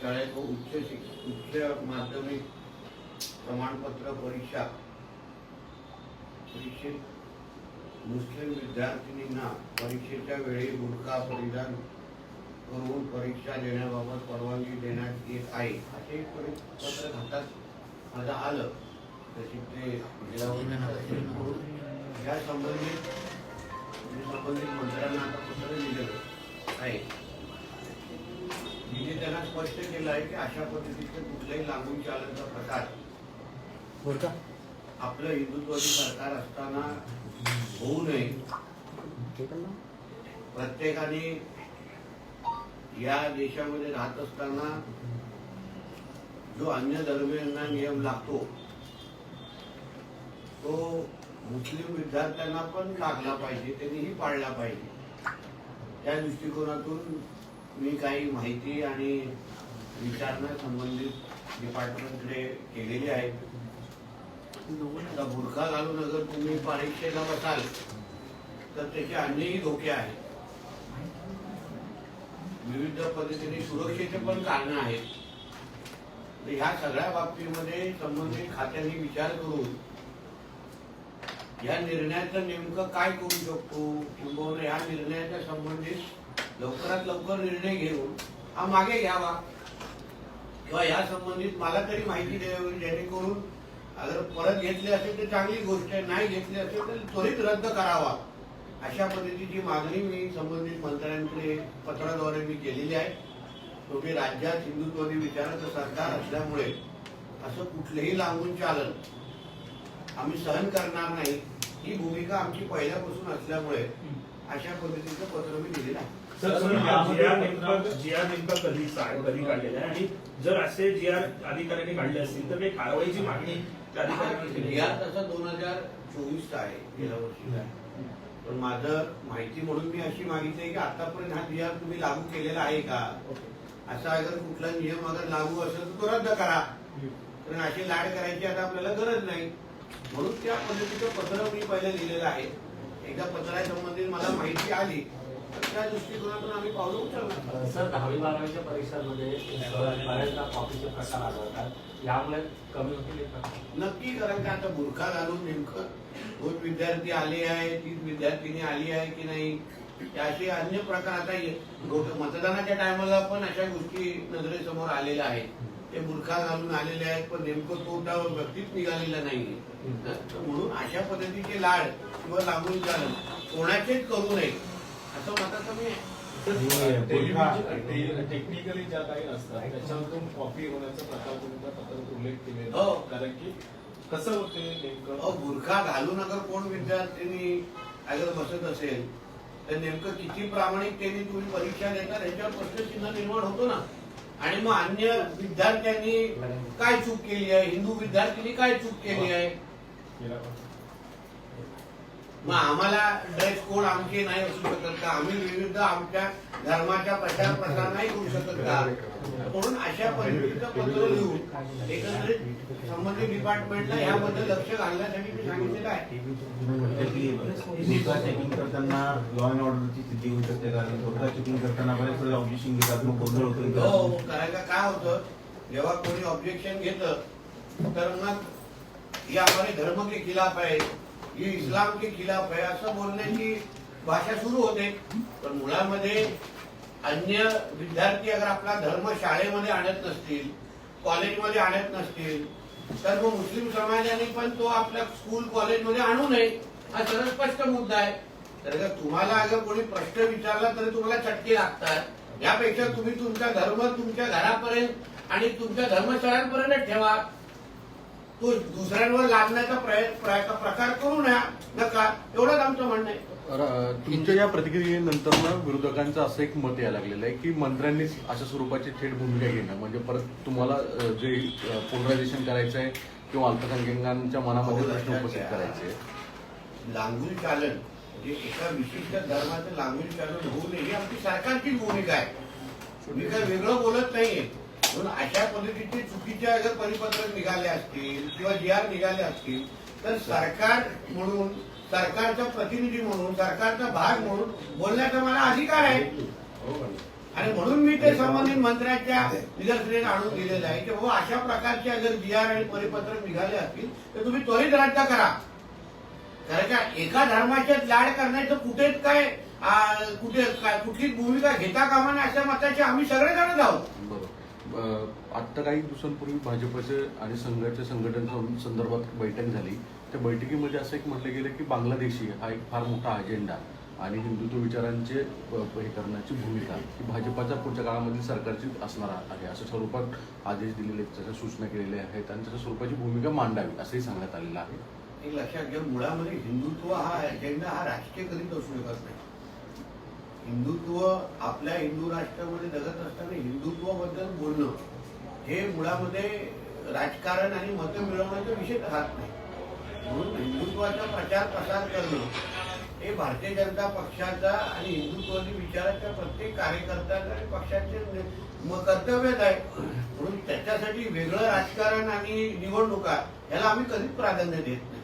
शाळेत व उच्च शिक उच्च माध्यमिक प्रमाणपत्र परीक्षा परीक्षेत मुस्लिम विद्यार्थिनींना परीक्षेच्या वेळी बुरखा परिधान करून परीक्षा देण्याबाबत परवानगी देण्यात येत आहे. असे एक पत्र हातात माझं आलं. तशी ते या संबंधित संबंधित मंत्र्यांना आता पत्र लिहिलेलं आहे. जिथे त्यांना स्पष्ट केलं आहे की अशा पद्धतीचे कुठल्याही लागून चालण्याचा प्रकार आपलं हिंदुत्वादी सरकार असताना होऊ नये. प्रत्येकाने या देशामध्ये राहत असताना जो अन्य धर्मियांना नियम लागतो तो मुस्लिम विद्यार्थ्यांना पण लागला पाहिजे त्यांनीही पाळला पाहिजे. त्या दृष्टिकोनातून मी काही माहिती आणि विचारणा संबंधित डिपार्टमेंटकडे केलेली आहे. बुरखा घालून अगर तुम्ही परीक्षेला बसाल तर त्याचे अन्यही धोके आहेत. विविध पद्धतीने सुरक्षेचे पण कारण आहेत. तर ह्या सगळ्या बाबतीमध्ये संबंधित खात्यांनी विचार करून या निर्णयाचं नेमकं काय करू शकतो? किंवा या निर्णयाच्या संबंधित लवकरात लवकर निर्णय घेऊन हा मागे घ्यावा. किंवा या संबंधित मला तरी माहिती द्यावी जेणेकरून अगर परत घेतली असेल तर चांगली गोष्ट आहे नाही घेतली असेल तर त्वरित रद्द करावा. अशा पद्धतीची मागणी मी संबंधित मंत्र्यांकडे पत्राद्वारे मी केलेली आहे. शेवटी राज्यात हिंदुत्वादी विचाराचं सरकार असल्यामुळे असं कुठलंही लागून चालन आम्ही सहन करणार नाही. ही भूमिका आमची पहिल्यापासून असल्यामुळे अशा पद्धतीचं पत्र मी दिलेलं आहे. सर सर जी आर नेमका जी आर नेमका कधी सा- कधी काढलेला आहे? आणि जर असे जी आर अधिकाऱ्यांनी काढले असतील तर काही कारवाईची मागणी त्या अधिकाऱ्यांनी केली या तसा दोन हजार चोवीसचा आहे गेल्या वर्षीचा आहे. पण माझं माहिती म्हणून मी अशी मागितली आहे की आतापर्यंत हा जी आर तुम्ही लागू केलेला आहे का? असा अगर कुठला नियम अगर लागू असेल तर तो रद्द करा. कारण अशी लाड करायची आता आपल्याला गरज नाही. म्हणून त्या पद्धतीचं पत्र मी पहिलं लिहिलेलं आहे. एकदा पत्रासंबंधित मला माहिती आली. त्या दृष्टिकोनातून आम्ही पावलं उचलणार. सर दहावी बारावीच्या परीक्षांमध्ये बऱ्याचदा कॉपीचे प्रकार आढळतात. यामुळे कमी होतील नक्की कारण का आता बुरखा घालून नेमकं दोन विद्यार्थी आले आहे तीन विद्यार्थिनी आली आहे की नाही असे अन्य प्रकार आता मतदानाच्या टायमाला पण अशा गोष्टी नजरेसमोर आलेल्या आहेत. ते बुरखा घालून आलेले आहेत पण नेमकं तो त्या व्यक्तीच निघालेला नाही तर म्हणून अशा पद्धतीचे लाड किंवा लागून चालन कोणाचेच करू नये. असं मताचं मी. टेक्निकली ज्या काही असतात त्याच्यातून कॉपी होण्याचा प्रकार तुम्ही त्या पत्रात उल्लेख केलेला हो. कारण की कसं होते नेमकं? बुरखा घालून अगर कोण विद्यार्थ्यांनी अगर बसत असेल तर नेमकं किती प्रामाणिकतेने तुम्ही परीक्षा देता याच्यावर प्रश्नचिन्ह निर्माण होतो ना. आणि मग अन्य विद्यार्थ्यांनी काय चूक केली आहे? हिंदू विद्यार्थ्यांनी काय चूक केली आहे? मग आम्हाला ड्रेस कोड आमचे नाही असू शकत का? आम्ही विविध आमच्या धर्माच्या प्रचार प्रसार नाही करू शकत का? म्हणून अशा पद्धतीचं पत्र लिहून एकंदरीत संबंधित डिपार्टमेंटला याबद्दल लक्ष घालण्यासाठी मी सांगितलेलं आहे. करताना लॉ अँड ऑर्डरची स्थिती होऊ शकते कारण स्वतः चेकिंग करताना बरेच ऑब्जेक्शन घेतात मग गोंधळ हो होतो का काय होतं? जेव्हा कोणी ऑब्जेक्शन घेतं तर मग ये हमारे धर्म के खिलाफ है ये इस्लाम के खिलाफ है असं बोलण्याची भाषा सुरू होते पण मुलामध्ये अन्य विद्यार्थी अगर आपला धर्म शाळेमध्ये आणत नसतील कॉलेजमध्ये आणत नसतील तर मग मुस्लिम समाजाने पण तो आपल्या स्कूल कॉलेजमध्ये आणू नये हा सरळ स्पष्ट मुद्दा आहे. तर तुम्हाला अगर कोणी प्रश्न विचारला तरी तुम्हाला चटके लागतात. यापेक्षा तुम्ही तुमचा धर्म तुमच्या घरापर्यंत आणि तुमच्या धर्मशाळांपर्यंत ठेवा. तो दुसऱ्यांवर लादण्याचा प्रय- प्रय- प्रकार करू नका. एवढंच आमचं म्हणणं आहे. तुमच्या या प्रतिक्रियेनंतर ना विरोधकांचं असं एक मत यायला लागलेलं आहे की मंत्र्यांनीच अशा स्वरूपाची थेट भूमिका घेणं. म्हणजे परत तुम्हाला जे पोलरायझेशन करायचं आहे किंवा अल्पसंख्याकांच्या मनामध्ये प्रश्न उपस्थित करायचे. लांगुल चालन. म्हणजे एका विशिष्ट धर्माचं लांगुल चालन होऊ नये ही आमची सरकारची भूमिका आहे. मी काय वेगळं बोलत नाहीये. म्हणून अशा पद्धतीचे चुकीचे जर परिपत्रक निघाले असतील किंवा जी आर निघाले असतील तर सरकार म्हणून सरकारचा प्रतिनिधी म्हणून सरकारचा भाग म्हणून बोलण्याचा मला अधिकार आहे. आणि म्हणून मी ते संबंधित मंत्र्याच्या निदर्शनास आणून दिलेलं आहे की बाबा अशा प्रकारचे जर जी आर आणि परिपत्रक निघाले असतील तर तुम्ही त्वरित रद्द करा. कारण का एका धर्माच्या लाड करण्याचं कुठेच काय कुठे काय कुठली भूमिका घेता कामा नये अशा मताचे आम्ही सगळेजणच आहोत. आत्ता काही दिवसांपूर्वी भाजपचे आणि संघाच्या संघटन संदर्भात बैठक झाली. त्या बैठकीमध्ये असं एक म्हटलं गेलं की बांगलादेशी हा एक फार मोठा अजेंडा आणि हिंदुत्व विचारांचे हे करण्याची भूमिका ही भाजपाच्या पुढच्या काळामध्ये सरकारची असणार आहे. असं स्वरूपात आदेश दिलेले आहेत, त्याच्या सूचना केलेल्या आहेत आणि त्याच्या स्वरूपाची भूमिका मांडावी असंही सांगण्यात आलेलं आहे. एक लक्षात घ्या मुळामध्ये हिंदुत्व हा अजेंडा हा राजकीय करीत असू शकत नाही. हिंदुत्व आपल्या हिंदू राष्ट्रामध्ये जगत असताना हिंदुत्वाबद्दल बोलणं हे मुळामध्ये राजकारण आणि मतं मिळवण्याचा विषय राहत नाही. म्हणून हिंदुत्वाचा प्रचार प्रसार करणं हे भारतीय जनता पक्षाचा आणि हिंदुत्वादी विचाराच्या प्रत्येक कार्यकर्त्याचा आणि पक्षाचे कर्तव्यच आहे. म्हणून त्याच्यासाठी वेगळं राजकारण आणि निवडणुका याला आम्ही कधीच प्राधान्य देत नाही.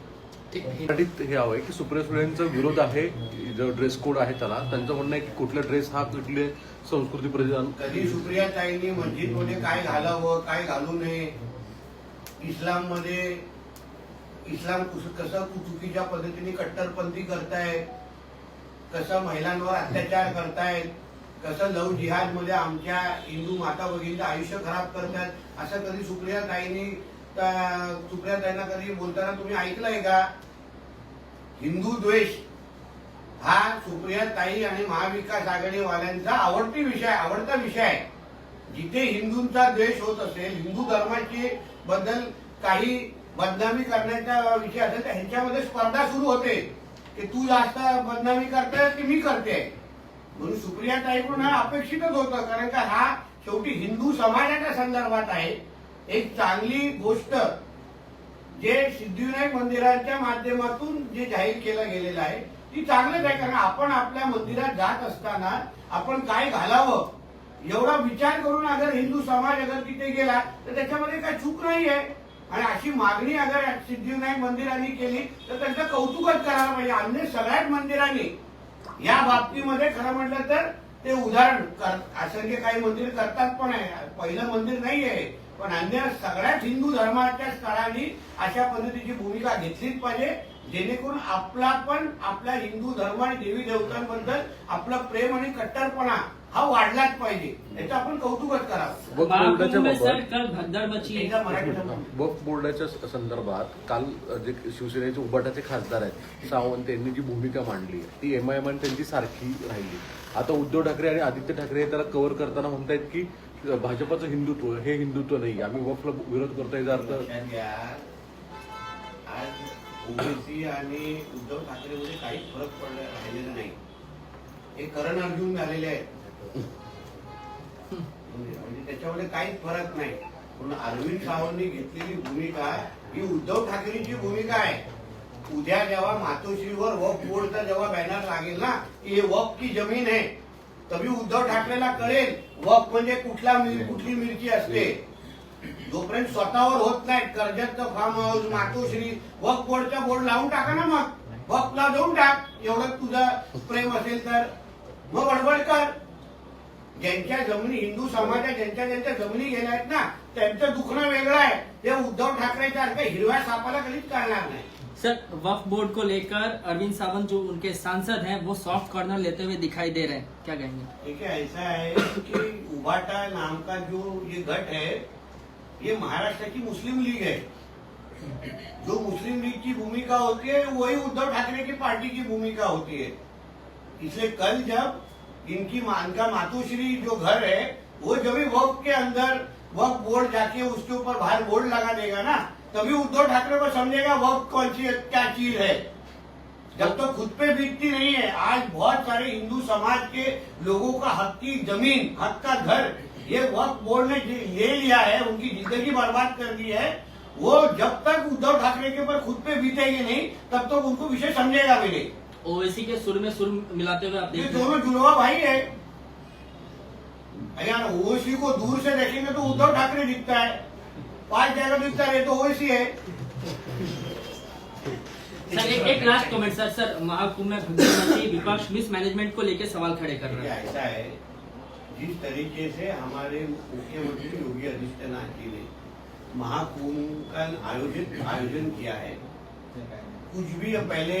हे हवं आहे की सुप्रिया सुळेंचा विरोध आहे जो ड्रेस कोड आहे त्याला त्यांचं म्हणणं आहे की कुठला ड्रेस हा कुठले संस्कृती प्रधान कधी सुप्रिया ताईंनी मस्जिदमध्ये काय घालावं काय घालू नये? इस्लाममध्ये इस्लाम कसं चुकीच्या पद्धतीने कट्टरपंथी करतायत? कसं महिलांवर अत्याचार करतायत? कसं लव जिहादमध्ये आमच्या हिंदू माता भगिनीचं आयुष्य खराब करतात असं कधी सुप्रिया ताईंनी सुप्रिया ताईंना कधी बोलताना तुम्ही ऐकलंय का? हिंदू द्वेष. हा सुप्रिया ताई आणि महाविकास आघाडीवाल्यांचा आवडती विषय आवडता विषय आहे. जिथे हिंदूंचा द्वेष होत असेल हिंदू धर्माची बद्दल काही बदनामी करण्याचा विषय असेल तर ह्यांच्यामध्ये स्पर्धा सुरू होते. की तू जास्त बदनामी करते की मी करते? म्हणून सुप्रिया ताईकडून हा अपेक्षितच होतं कारण का हा शेवटी हिंदू समाजाच्या संदर्भात आहे. एक चांगली गोष्ट जे सिद्धिविनायक मंदिराच्या माध्यमातून जे जाहीर केलं गेलेलं आहे ती चांगलंच आहे कारण आपण आपल्या मंदिरात जात असताना आपण काय घालावं? एवढा विचार करून अगर हिंदू समाज अगर तिथे गेला तर त्याच्यामध्ये काय चूक नाही आहे आणि अशी मागणी अगर सिद्धिविनायक मंदिरांनी केली तर त्यांचं कौतुकच करायला पाहिजे. अन्य सगळ्याच मंदिरांनी. या बाबतीमध्ये खरं म्हटलं तर ते उदाहरण कर असंख्य काही मंदिर करतात पण आहे. पहिलं मंदिर नाही आहे पण अन्य सगळ्याच हिंदू धर्माच्या स्थळांनी अशा पद्धतीची भूमिका घेतलीच पाहिजे. जेणेकरून आपला पण आपल्या हिंदू धर्म आणि देवी देवतांबद्दल आपलं प्रेम आणि कट्टरपणा हा वाढलाच पाहिजे. याचं आपण कौतुकच करावं. वक्फ बोर्डाच्या संदर्भात काल जे शिवसेनेचे उबाटाचे खासदार आहेत सावंत यांनी जी भूमिका मांडली ती एमआयएम आणि त्यांची सारखी राहिली. आता उद्धव ठाकरे आणि आदित्य ठाकरे हे त्याला कव्हर करताना म्हणतायत की भाजपाचं हिंदुत्व हे हिंदुत्व नाही आम्ही वक्फला विरोध करतोय याचा अर्थ लक्षात ओबीसी आणि उद्धव ठाकरेमध्ये काहीच फरक पडला राहिलेला नाही. हे करण अर्जुन झालेले आहेत. म्हणजे, म्हणजे त्याच्यामध्ये काहीच फरक नाही. पण अरविंद सावंतनी घेतलेली भूमिका ही उद्धव ठाकरेंची भूमिका आहे. उद्या जेव्हा मातोश्रीवर वक बोर्डचा जेव्हा बॅनर लागेल ना की हे वक की जमीन आहे तभी उद्धव ठाकरेला कळेल वक म्हणजे कुठला कुठली मिरची असते. जोपर्यंत स्वतःवर होत नाहीत कर्जतचं फार्म हाऊस मातोश्री वक बोर्डचा बोर्ड लावून टाका ना मग. वकला देऊन टाक. एवढं तुझं प्रेम असेल तर. मग बडबड कर. ज्यांच्या जमिनी हिंदू समाजात ज्यांच्या ज्यांच्या जमिनी गेल्या आहेत ना त्यांचं दुखणं वेगळं आहे. ते उद्धव ठाकरेच्या सारखं हिरव्या सापाला कधीच कळणार नाही. सर वक्फ बोर्ड को लेकर अरविंद सावंत जो उनके सांसद हैं वो सॉफ्ट कॉर्नर लेते हुए दिखाई दे रहे हैं। क्या कहेंगे? देखिए ऐसा है कि उबाटा नाम का जो ये गट है ये महाराष्ट्र की मुस्लिम लीग है। जो मुस्लिम लीग की भूमिका होती है, वही उद्धव ठाकरे की पार्टी की भूमिका होती है। इसलिए कल जब इनकी मा- इनका मातोश्री जो घर है, वो जब वक्त के अंदर वक्त बोर्ड जाके उसके ऊपर बाहर बोर्ड लगा देगा ना, तभी उद्धव ठाकरे को समझेगा वक्त कौन सी क्या चीज़ है। जब तो खुद पे बीतती नहीं है, आज बहुत सारे हिंदू समाज के लोगों का हक की ज़मीन, हक का घर ये वक्त बोर्ड ने ले लिया है उनकी ज़िंदगी बर्बाद कर दी है। वो जब तक उद्धव ठाकरे के ऊपर खुद पे बीतेगी नहीं तब तक तो उनको विषय समझेगा भी नहीं। ओवैसी के सुर में सुर मिलाते हुए आप ये देख रहे हैं। दोनों जुड़वा भाई है। यार ओवैसी को दूर से देखेंगे तो उद्धव ठाकरे दिखता है। पाँच जगह दिखता है तो ओवैसी है। सर एक, एक last comment sir sir Mahakumbh में विपक्ष मिसमैनेजमेंट को लेकर सवाल खड़े कर रहे हैं। ऐसा है? जिस तरीके से हमारे मुख्यमंत्री योगी आदित्यनाथ जी ने महाकुंभ का आयोजित, आयोजन किया है। कुछ भी पहले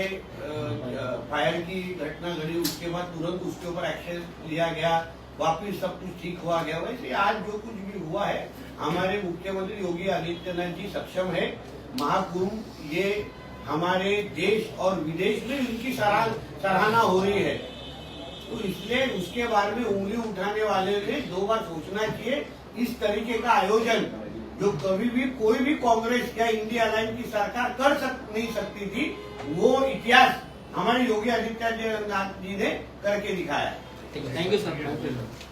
फायर की घटना घड़ी उसके बाद तुरंत उसके ऊपर एक्शन लिया गया, वापिस सब कुछ ठीक हुआ गया, वैसे आज जो कुछ भी हुआ है, हमारे मुख्यमंत्री योगी आदित्यनाथ जी सक्षम है। महाकुंभ, ये हमारे देश और विदेश में इनकी सराहना हो रही है। तो इसलिए उसके बारे में उंगली उठाने वाले ने दो बार सोचना चाहिए इस तरीके का आयोजन जो कभी भी कोई भी कांग्रेस या इंडिया लाइन की सरकार कर सक नहीं सकती थी वो इतिहास हमारे योगी आदित्यनाथ जी ने करके दिखाया थैंक यू सर